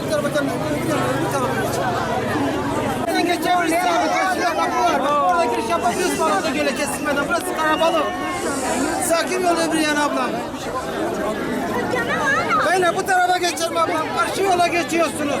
bu tarafa, gelmeyin. Bu tarafa, bu tarafa geçin. Buradan geçebilirsin abi. Karşıda kapı var. Bak orada giriş yapabiliyorsun bana da göle kesilmeden. Burası karabalık. Sakin ol Ebriyen ablam. Böyle bu tarafa geçelim ablam. Karşı yola geçiyorsunuz.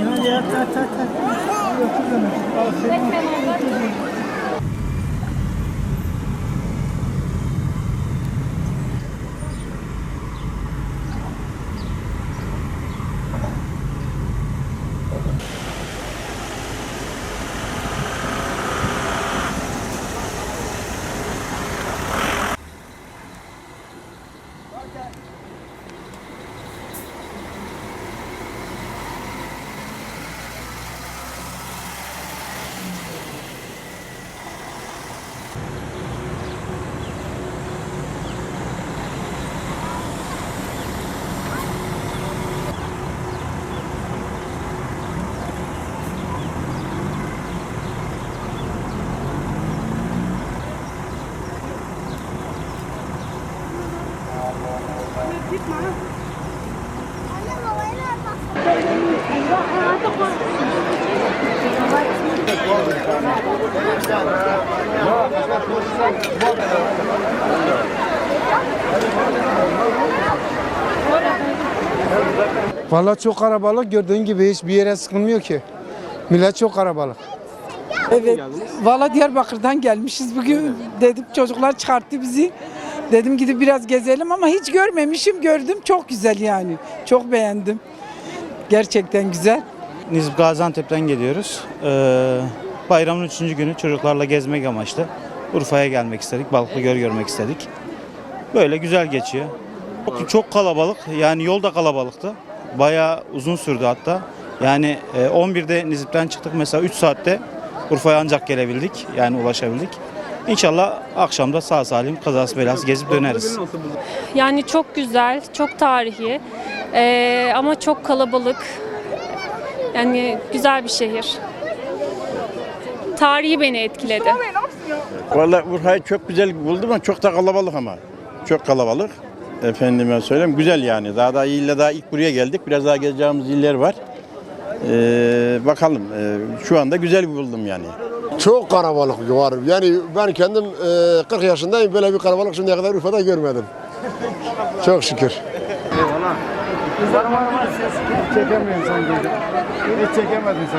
hadi at at at. at. Vallahi çok karabalık gördüğün gibi hiçbir yere sıkılmıyor ki. Millet çok karabalık. Evet. Valla Diyarbakır'dan gelmişiz bugün. Dedim çocuklar çıkarttı bizi. Dedim gidip biraz gezelim ama hiç görmemişim. Gördüm çok güzel yani. Çok beğendim. Gerçekten güzel. Nizip Gaziantep'ten geliyoruz. Ee, bayramın üçüncü günü çocuklarla gezmek amaçlı. Urfa'ya gelmek istedik, Balıklı Göl görmek istedik. Böyle güzel geçiyor. Çok, çok kalabalık, yani yol da kalabalıktı. Bayağı uzun sürdü hatta. Yani e, 11'de Nizip'ten çıktık mesela 3 saatte Urfa'ya ancak gelebildik, yani ulaşabildik. İnşallah akşamda sağ salim kazası belası gezip döneriz. Yani çok güzel, çok tarihi Ee, ama çok kalabalık. Yani güzel bir şehir. Tarihi beni etkiledi. Vallahi Urfa'yı çok güzel buldum ama çok da kalabalık ama. Çok kalabalık. Efendime söyleyeyim güzel yani. Daha da ille daha ilk buraya geldik. Biraz daha gezeceğimiz iller var. Ee, bakalım. Ee, şu anda güzel buldum yani. Çok karabalık var. Yani ben kendim e, 40 yaşındayım. Böyle bir karabalık şimdiye kadar Urfa'da görmedim. Çok şükür. Çekemiyorum sen Hiç çekemedin sen.